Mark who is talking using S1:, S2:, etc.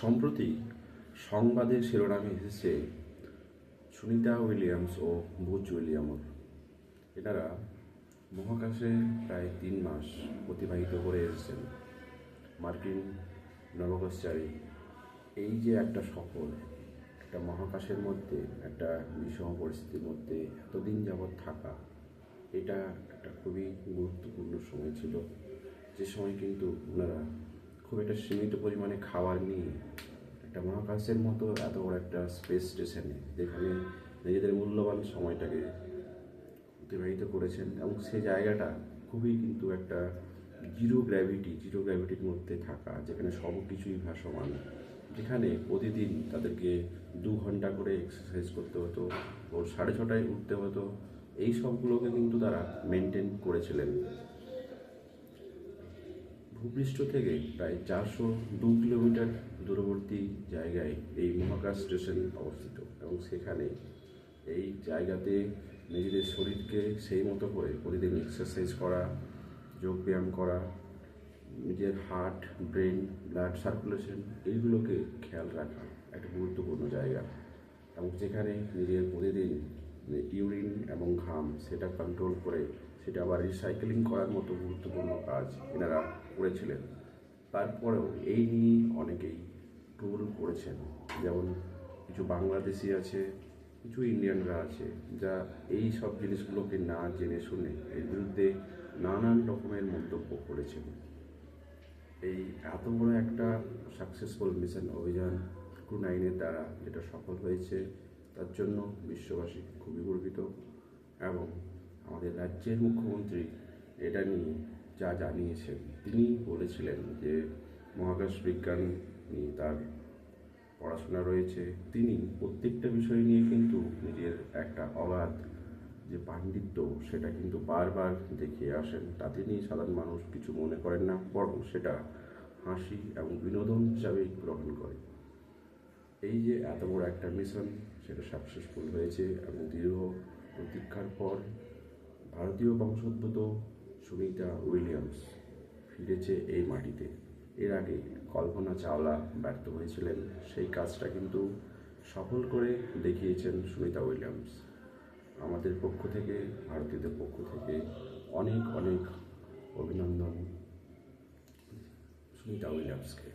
S1: সম্প্রতি সংবাদের শিরোনামে এসেছে সুনিতা উইলিয়ামস ও বুচ উইলিয়ামর। এনারা মহাকাশে প্রায় তিন মাস অতিবাহিত করে এসেছেন। মার্কিন নবকাশচারী এই যে একটা সফর, একটা মহাকাশের মধ্যে, একটা বিষম পরিস্থিতির মধ্যে এতদিন যাবৎ থাকা, এটা একটা খুবই গুরুত্বপূর্ণ সময় ছিল। যে সময় কিন্তু ওনারা খুব একটা সীমিত পরিমাণে খাবার নিয়ে একটা মহাকাশের মতো এত বড় একটা স্পেস স্টেশনে যেখানে নিজেদের মূল্যবান সময়টাকে অতিবাহিত করেছেন এবং সে জায়গাটা খুবই কিন্তু একটা জিরো গ্র্যাভিটি জিরো গ্র্যাভিটির মধ্যে থাকা, যেখানে সব কিছুই ভাসমান। যেখানে প্রতিদিন তাদেরকে দু ঘণ্টা করে এক্সারসাইজ করতে হতো ও সাড়ে ছটায় উঠতে হতো। এই সবগুলোকে কিন্তু তারা মেনটেন করেছিলেন। ভূপৃষ্ঠ থেকে প্রায় চারশো দু কিলোমিটার দূরবর্তী জায়গায় এই মহাকাশ স্টেশন অবস্থিত এবং সেখানে এই জায়গাতে নিজেদের শরীরকে সেই মতো করে প্রতিদিন এক্সারসাইজ করা যোগব্যায়াম করা, নিজের হার্ট ব্রেন ব্লাড সার্কুলেশন এইগুলোকে খেয়াল রাখা একটা গুরুত্বপূর্ণ জায়গা এবং যেখানে নিজের প্রতিদিন ইউরিন এবং ঘাম সেটা কন্ট্রোল করে সেটা আবার রিসাইকেলিং করার মতো গুরুত্বপূর্ণ কাজ এনারা করেছিলেন। তারপরেও এই নিয়ে অনেকেই টুল করেছেন। যেমন কিছু বাংলাদেশি আছে, কিছু ইন্ডিয়ানরা আছে, যা এই সব জিনিসগুলোকে না জেনে শুনে এর বিরুদ্ধে নানান রকমের মন্তব্য করেছেন। এই এত বড় একটা সাকসেসফুল মিশন অভিযান টু নাইনের দ্বারা যেটা সফল হয়েছে তার জন্য বিশ্ববাসী খুবই গর্বিত এবং আমাদের রাজ্যের মুখ্যমন্ত্রী এটা নিয়ে যা জানিয়েছেন, তিনি বলেছিলেন যে মহাকাশ বিজ্ঞান নিয়ে তার পড়াশোনা রয়েছে। তিনি প্রত্যেকটা বিষয় নিয়ে কিন্তু নিজের একটা অগাধ যে পাণ্ডিত্য, সেটা কিন্তু বারবার দেখিয়ে আসেন। তাতে নিয়ে সাধারণ মানুষ কিছু মনে করেন না, বরং সেটা হাসি এবং বিনোদন হিসাবেই গ্রহণ করে। এই যে এত বড় একটা মিশন সেটা সাকসেসফুল হয়েছে এবং দীর্ঘ প্রতীক্ষার পর ভারতীয় বংশোদ্ভূত সুনিতা উইলিয়ামস ফিরেছে এই মাটিতে। এর আগে কল্পনা চাওলা ব্যর্থ হয়েছিলেন, সেই কাজটা কিন্তু সফল করে দেখিয়েছেন সুনিতা উইলিয়ামস। আমাদের পক্ষ থেকে, ভারতীয়দের পক্ষ থেকে অনেক অনেক অভিনন্দন সুনিতা উইলিয়ামসকে।